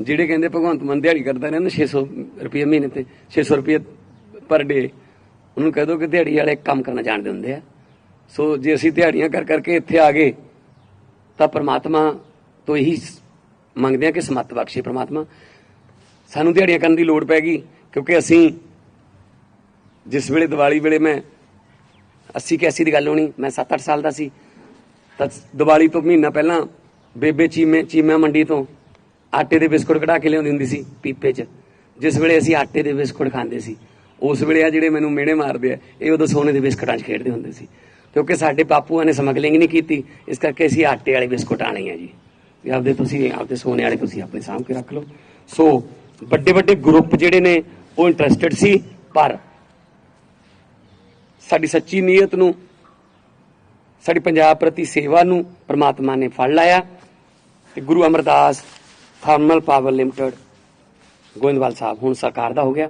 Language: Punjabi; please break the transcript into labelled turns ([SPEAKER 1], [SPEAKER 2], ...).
[SPEAKER 1] ਜਿਹੜੇ ਕਹਿੰਦੇ ਭਗਵੰਤ ਮਾਨ ਦਿਹਾੜੀ ਕਰਦਾ ਰਹਿੰਦਾ 600 ਰੁਪਏ ਮਹੀਨੇ ਤੇ 600 ਰੁਪਏ ਪਰ ਡੇ ਉਹਨੂੰ ਕਹਿ ਦੋ ਕਿ ਦਿਹਾੜੀ ਵਾਲੇ ਕੰਮ ਕਰਨਾ ਜਾਣਦੇ ਹੁੰਦੇ ਆ। ਸੋ ਜੇ ਅਸੀਂ ਦਿਹਾੜੀਆਂ ਕਰ ਕਰਕੇ ਇੱਥੇ ਆ ਗਏ, ਤਾਂ ਪ੍ਰਮਾਤਮਾ ਤੋਂ ਇਹੀ ਮੰਗਦੇ ਆ ਕਿ ਸਮੱਤ ਬਖਸ਼ੇ ਪ੍ਰਮਾਤਮਾ। ਸਾਨੂੰ ਦਿਹਾੜੀਆਂ ਕਰਨ ਦੀ ਲੋੜ ਪੈ ਗਈ, ਕਿਉਂਕਿ ਅਸੀਂ ਜਿਸ ਵੇਲੇ ਦੀਵਾਲੀ ਵੇਲੇ ਮੈਂ 80 81 ਦੀ ਗੱਲ ਹੋਣੀ, ਮੈਂ 7-8 ਸਾਲ ਦਾ ਸੀ, ਤਾਂ ਦੀਵਾਲੀ ਤੋਂ ਮਹੀਨਾ ਪਹਿਲਾਂ ਬੇਬੇ ਚੀਮੇ, ਚੀਮਾ ਮੰਡੀ ਤੋਂ ਆਟੇ ਦੇ ਬਿਸਕੁਟ ਕਢਾ ਕੇ ਲਿਆਉਂਦੀ ਹੁੰਦੀ ਸੀ ਪੀਪੇ 'ਚ। ਜਿਸ ਵੇਲੇ ਅਸੀਂ ਆਟੇ ਦੇ ਬਿਸਕੁਟ ਖਾਂਦੇ ਸੀ, ਉਸ ਵੇਲੇ ਆ ਜਿਹੜੇ ਮੈਨੂੰ ਮਿਹਣੇ ਮਾਰਦੇ ਆ, ਇਹ ਉਦੋਂ ਸੋਨੇ ਦੇ ਬਿਸਕੁਟਾਂ 'ਚ ਖੇਡਦੇ ਹੁੰਦੇ ਸੀ। ਕਿਉਂਕਿ ਸਾਡੇ ਬਾਪੂਆਂ ਨੇ ਸਮਗਲਿੰਗ ਨਹੀਂ ਕੀਤੀ, ਇਸ ਕਰਕੇ ਅਸੀਂ ਆਟੇ ਵਾਲੇ ਬਿਸਕੁਟ ਆਣੇ ਆ ਜੀ। ਵੀ ਆਪਦੇ ਤੁਸੀਂ, ਆਪਦੇ ਸੋਨੇ ਵਾਲੇ ਤੁਸੀਂ ਆਪਣੇ ਸਾਂਭ ਕੇ ਰੱਖ ਲਓ। ਸੋ ਵੱਡੇ ਵੱਡੇ ਗਰੁੱਪ ਜਿਹੜੇ ਨੇ, ਉਹ ਇੰਟਰਸਟਿਡ ਸੀ, ਪਰ ਸਾਡੀ ਸੱਚੀ ਨੀਅਤ ਨੂੰ, ਸਾਡੀ ਪੰਜਾਬ ਪ੍ਰਤੀ ਸੇਵਾ ਨੂੰ ਪ੍ਰਮਾਤਮਾ ਨੇ ਫੜ ਲਾਇਆ। ਤੇ Guru Amardas thermal power limited Goindwal Sahib ਹੁਣ ਸਰਕਾਰ ਦਾ ਹੋ ਗਿਆ।